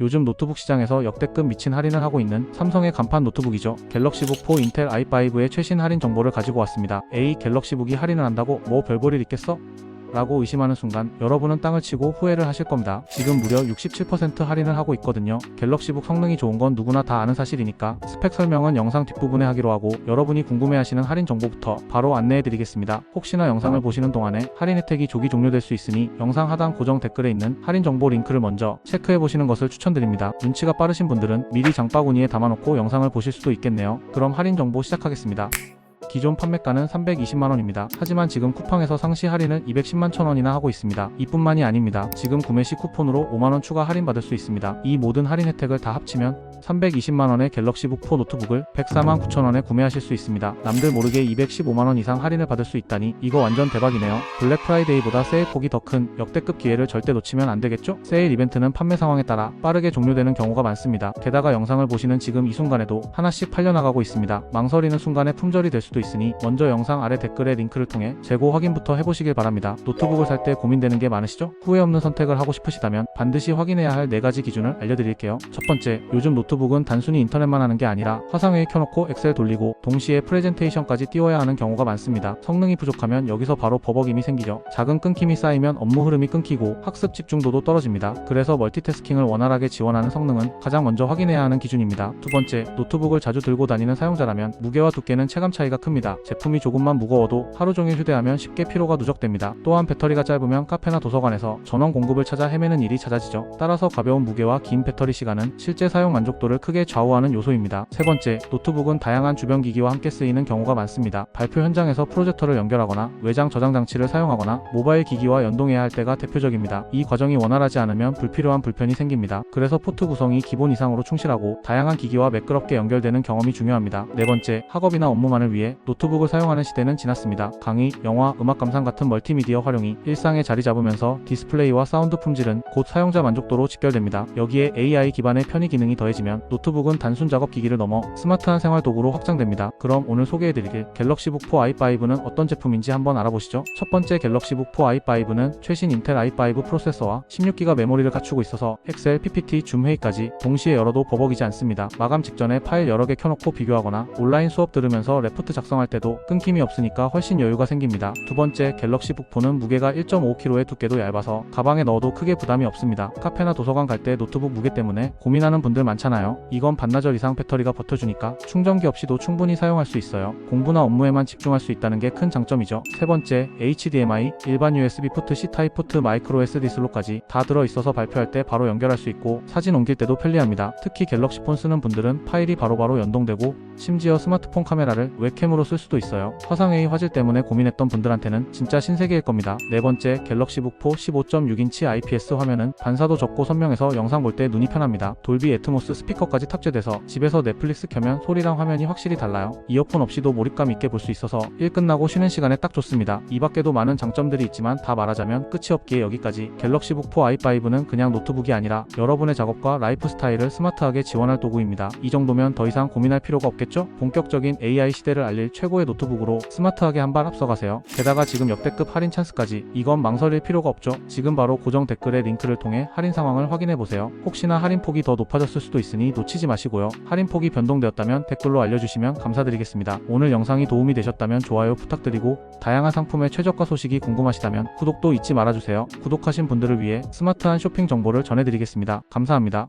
요즘 노트북 시장에서 역대급 미친 할인을 하고 있는 삼성의 간판 노트북이죠. 갤럭시북 4 인텔 i5의 최신 할인 정보를 가지고 왔습니다. A 갤럭시북이 할인을 한다고 뭐 별볼일 있겠어? 라고 의심하는 순간 여러분은 땅을 치고 후회를 하실 겁니다. 지금 무려 67% 할인을 하고 있거든요. 갤럭시북 성능이 좋은 건 누구나 다 아는 사실이니까 스펙 설명은 영상 뒷부분에 하기로 하고 여러분이 궁금해하시는 할인 정보부터 바로 안내해 드리겠습니다. 혹시나 영상을 보시는 동안에 할인 혜택이 조기 종료될 수 있으니 영상 하단 고정 댓글에 있는 할인 정보 링크를 먼저 체크해 보시는 것을 추천드립니다. 눈치가 빠르신 분들은 미리 장바구니에 담아놓고 영상을 보실 수도 있겠네요. 그럼 할인 정보 시작하겠습니다. 기존 판매가는 320만원입니다. 하지만 지금 쿠팡에서 상시 할인을 210만 천원이나 하고 있습니다. 이뿐만이 아닙니다. 지금 구매 시 쿠폰으로 5만원 추가 할인 받을 수 있습니다. 이 모든 할인 혜택을 다 합치면 320만원의 갤럭시북 4 노트북을 104만 9천원에 구매하실 수 있습니다. 남들 모르게 215만원 이상 할인을 받을 수 있다니 이거 완전 대박이네요. 블랙 프라이데이보다 세일 폭이 더 큰 역대급 기회를 절대 놓치면 안 되겠죠? 세일 이벤트는 판매 상황에 따라 빠르게 종료되는 경우가 많습니다. 게다가 영상을 보시는 지금 이 순간에도 하나씩 팔려나가고 있습니다. 망설이는 순간에 품절이 될 수도 있으니 먼저 영상 아래 댓글의 링크를 통해 재고 확인부터 해보시길 바랍니다. 노트북을 살 때 고민되는 게 많으시죠? 후회 없는 선택을 하고 싶으시다면 반드시 확인해야 할 4가지 기준을 알려드릴게요. 첫 번째, 요즘 노트북은 단순히 인터넷만 하는 게 아니라 화상회의 켜놓고 엑셀 돌리고 동시에 프레젠테이션까지 띄워야 하는 경우가 많습니다. 성능이 부족하면 여기서 바로 버벅임이 생기죠. 작은 끊김이 쌓이면 업무 흐름이 끊기고 학습 집중도도 떨어집니다. 그래서 멀티태스킹을 원활하게 지원하는 성능은 가장 먼저 확인해야 하는 기준입니다. 두 번째, 노트북을 자주 들고 다니는 사용자라면 무게와 두께는 체감 차이가 큽니다. 제품이 조금만 무거워도 하루 종일 휴대하면 쉽게 피로가 누적됩니다. 또한 배터리가 짧으면 카페나 도서관에서 전원 공급을 찾아 헤매는 일이 잦아지죠. 따라서 가벼운 무게와 긴 배터리 시간은 실제 사용 만족도를 크게 좌우하는 요소입니다. 세 번째, 노트북은 다양한 주변 기기와 함께 쓰이는 경우가 많습니다. 발표 현장에서 프로젝터를 연결하거나 외장 저장 장치를 사용하거나 모바일 기기와 연동해야 할 때가 대표적입니다. 이 과정이 원활하지 않으면 불필요한 불편이 생깁니다. 그래서 포트 구성이 기본 이상으로 충실하고 다양한 기기와 매끄럽게 연결되는 경험이 중요합니다. 네 번째, 학업이나 업무만을 위해 노트북을 사용하는 시대는 지났습니다. 강의, 영화, 음악 감상 같은 멀티미디어 활용이 일상에 자리 잡으면서 디스플레이와 사운드 품질은 곧 사용자 만족도로 직결됩니다. 여기에 AI 기반의 편의 기능이 더해지면 노트북은 단순 작업 기기를 넘어 스마트한 생활 도구로 확장됩니다. 그럼 오늘 소개해드릴 갤럭시북 4 i5는 어떤 제품인지 한번 알아보시죠. 첫 번째 갤럭시북 4 i5는 최신 인텔 i5 프로세서와 16기가 메모리를 갖추고 있어서 엑셀, PPT, 줌 회의까지 동시에 열어도 버벅이지 않습니다. 마감 직전에 파일 여러 개 켜놓고 비교하거나 온라인 수업 들으면서 레포트 작성 할 때도 끊김이 없으니까 훨씬 여유가 생깁니다. 두 번째 갤럭시북 4는 무게가 1.5kg의 두께도 얇아서 가방에 넣어도 크게 부담이 없습니다. 카페나 도서관 갈 때 노트북 무게 때문에 고민하는 분들 많잖아요. 이건 반나절 이상 배터리가 버텨주니까 충전기 없이도 충분히 사용할 수 있어요. 공부나 업무에만 집중할 수 있다는 게 큰 장점이죠. 세 번째, HDMI, 일반 USB 포트, C타입 포트, 마이크로 SD 슬롯까지 다 들어있어서 발표할 때 바로 연결할 수 있고 사진 옮길 때도 편리합니다. 특히 갤럭시 폰 쓰는 분들은 파일이 바로바로 연동되고 심지어 스마트폰 카메라를 웹캠으로 쓸 수도 있어요. 화상회의 화질 때문에 고민했던 분들한테는 진짜 신세계일 겁니다. 네 번째, 갤럭시북 4 15.6인치 IPS 화면은 반사도 적고 선명해서 영상 볼 때 눈이 편합니다. 돌비 애트모스 스피커까지 탑재돼서 집에서 넷플릭스 켜면 소리랑 화면이 확실히 달라요. 이어폰 없이도 몰입감 있게 볼 수 있어서 일 끝나고 쉬는 시간에 딱 좋습니다. 이 밖에도 많은 장점들이 있지만 다 말하자면 끝이 없기에 여기까지 갤럭시북 4 i5는 그냥 노트북이 아니라 여러분의 작업과 라이프 스타일을 스마트하게 지원할 도구입니다. 이 정도면 더 이상 고민할 필요가 없 겠죠? 본격적인 AI 시대를 알릴 최고의 노트북으로 스마트하게 한 발 앞서가세요. 게다가 지금 역대급 할인 찬스까지 이건 망설일 필요가 없죠. 지금 바로 고정 댓글의 링크를 통해 할인 상황을 확인해 보세요. 혹시나 할인 폭이 더 높아졌을 수도 있으니 놓치지 마시고요. 할인 폭이 변동되었다면 댓글로 알려주시면 감사드리겠습니다. 오늘 영상이 도움이 되셨다면 좋아요 부탁드리고 다양한 상품의 최저가 소식이 궁금하시다면 구독도 잊지 말아주세요. 구독하신 분들을 위해 스마트한 쇼핑 정보를 전해드리겠습니다. 감사합니다.